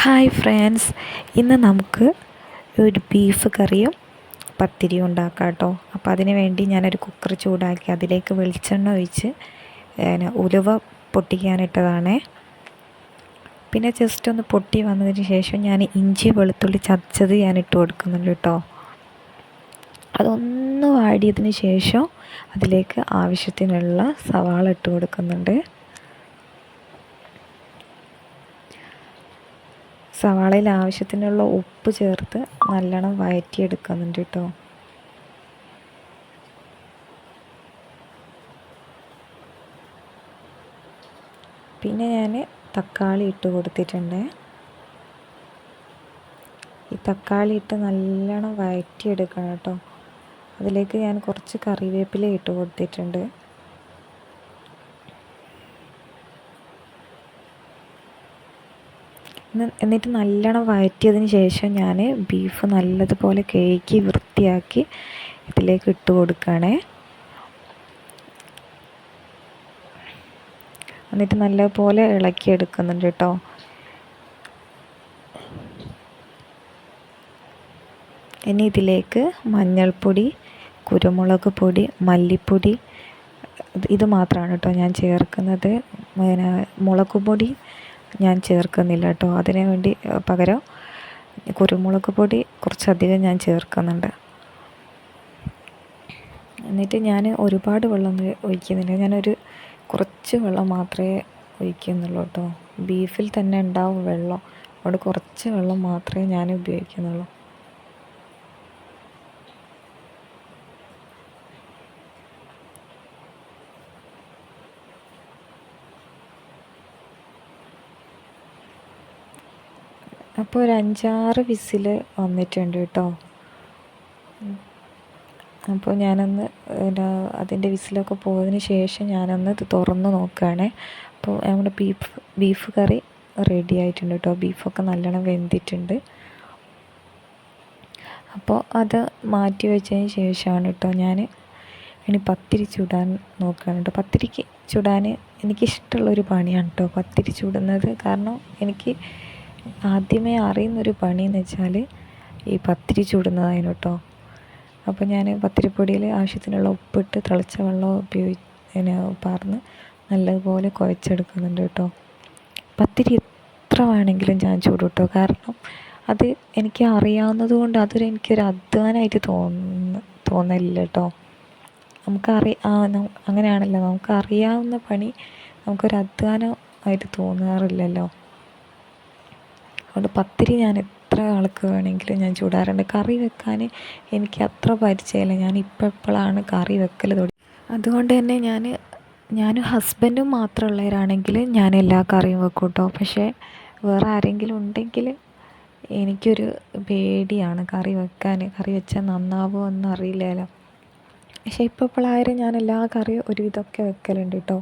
Hi friends ഇന്ന് നമുക്ക് ഒരു ബീഫ് കറിയും പത്തിരിയും ഉണ്ടാക്കാം കേട്ടോ അപ്പോൾ അതിന് വേണ്ടി ഞാനൊരു കുക്കർ ചൂടാക്കി അതിലേക്ക് വെളിച്ചെണ്ണ ഒഴിച്ച് ഉലുവ പൊട്ടിക്കാനിട്ടതാണേ പിന്നെ ജസ്റ്റ് ഒന്ന് പൊട്ടി വന്നതിന് ശേഷം ഞാൻ ഇഞ്ചി വെളുത്തുള്ളി ചതച്ചത് ഞാൻ ഇട്ട് കൊടുക്കുന്നുണ്ട് കേട്ടോ അതൊന്ന് വാടിയതിന് ശേഷം അതിലേക്ക് ആവശ്യത്തിനുള്ള സവാള ഇട്ട് കൊടുക്കുന്നുണ്ട്. സവാളയിൽ ആവശ്യത്തിനുള്ള ഉപ്പ് ചേർത്ത് നല്ലോണം വഴറ്റിയെടുക്കുന്നുണ്ട് കേട്ടോ. പിന്നെ ഞാൻ തക്കാളി ഇട്ട് കൊടുത്തിട്ടുണ്ട്. ഈ തക്കാളി ഇട്ട് നല്ലോണം വഴറ്റിയെടുക്കണം കേട്ടോ. അതിലേക്ക് ഞാൻ കുറച്ച് കറിവേപ്പില ഇട്ട് കൊടുത്തിട്ടുണ്ട്. എന്നിട്ട് നല്ലോണം വഴറ്റിയതിന് ശേഷം ഞാൻ ബീഫ് നല്ലതുപോലെ കേക്കി വൃത്തിയാക്കി ഇതിലേക്ക് ഇട്ട് കൊടുക്കുകയാണേ എന്നിട്ട് നല്ലപോലെ ഇളക്കി എടുക്കുന്നുണ്ട് കേട്ടോ. ഇനി ഇതിലേക്ക് മഞ്ഞൾപ്പൊടി കുരുമുളക് പൊടി മല്ലിപ്പൊടി ഇത് മാത്രമാണ് കേട്ടോ ഞാൻ ചേർക്കുന്നത്. പിന്നെ മുളക് പൊടി ഞാൻ ചേർക്കുന്നില്ല കേട്ടോ. അതിന് വേണ്ടി പകരം കുരുമുളക് പൊടി കുറച്ചധികം ഞാൻ ചേർക്കുന്നുണ്ട്. എന്നിട്ട് ഞാൻ ഒരുപാട് വെള്ളം ഒഴിക്കുന്നില്ല. ഞാനൊരു കുറച്ച് വെള്ളം മാത്രമേ ഒഴിക്കുന്നുള്ളൂ കേട്ടോ. ബീഫിൽ തന്നെ ഉണ്ടാവും വെള്ളം. അതുകൊണ്ട് കുറച്ച് വെള്ളം മാത്രമേ ഞാൻ ഉപയോഗിക്കുന്നുള്ളൂ. അപ്പോൾ ഒരു അഞ്ചാറ് വിസിൽ വന്നിട്ടുണ്ട് കേട്ടോ. അപ്പോൾ ഞാനൊന്ന് അതിന്റെ വിസിലൊക്കെ പോയതിന് ശേഷം ഞാനൊന്ന് ഇത് തുറന്ന് നോക്കുകയാണേ അപ്പോൾ നമ്മുടെ ബീഫ് ബീഫ് കറി റെഡി ആയിട്ടുണ്ട് കേട്ടോ. ബീഫൊക്കെ നല്ലോണം വെന്തിട്ടുണ്ട്. അപ്പോൾ അത് മാറ്റി വെച്ചതിന് ശേഷമാണ് കേട്ടോ ഞാൻ ഇനി പത്തിരി ചുടാൻ നോക്കുകയാണ് കേട്ടോ. പത്തിരിക്ക് ചുടാൻ എനിക്കിഷ്ടമുള്ളൊരു പണിയാണ് കേട്ടോ. പത്തിരി ചുടുന്നത് കാരണം എനിക്ക് ആദ്യമേ അറിയുന്നൊരു പണിയെന്ന് വെച്ചാൽ ഈ പത്തിരി ചുടുന്നതായിരുന്നു കേട്ടോ. അപ്പോൾ ഞാൻ പത്തിരിപ്പൊടിയിൽ ആവശ്യത്തിനുള്ള ഉപ്പിട്ട് തിളച്ച വെള്ളം ഉപയോഗിച്ച് പിന്നെ പാർന്ന് നല്ലതുപോലെ കുഴച്ചെടുക്കുന്നുണ്ട് കേട്ടോ. പത്തിരി എത്ര വേണമെങ്കിലും ഞാൻ ചൂടും കേട്ടോ. കാരണം അത് എനിക്ക് അറിയാവുന്നത് കൊണ്ട് അതൊരു എനിക്കൊരു അധ്വാനമായിട്ട് തോന്ന തോന്നലില്ല കേട്ടോ. നമുക്കറി അങ്ങനെയാണല്ലോ. നമുക്കറിയാവുന്ന പണി നമുക്കൊരു അധ്വാനം ആയിട്ട് തോന്നാറില്ലല്ലോ. അതുകൊണ്ട് പത്തിരി ഞാൻ എത്ര ആൾക്ക് വേണമെങ്കിലും ഞാൻ ചൂടാറുണ്ട്. കറി വെക്കാൻ എനിക്ക് അത്ര പരിചയമില്ല. ഞാൻ ഇപ്പോൾ എപ്പോഴാണ് കറി വെക്കൽ തുടങ്ങി അതുകൊണ്ട് തന്നെ ഞാൻ ഞാൻ ഹസ്ബൻഡും മാത്രമുള്ളവരാണെങ്കിൽ ഞാൻ എല്ലാ കറിയും വെക്കും കേട്ടോ പക്ഷേ വേറെ ആരെങ്കിലും ഉണ്ടെങ്കിൽ എനിക്കൊരു പേടിയാണ് കറി വെക്കാൻ. കറി വെച്ചാൽ നന്നാവോ എന്ന് അറിയില്ലല്ലോ പക്ഷേ ഇപ്പോൾ ഇപ്പോഴായാലും ഞാൻ എല്ലാ കറിയും ഒരുവിധമൊക്കെ വെക്കലുണ്ട് കേട്ടോ.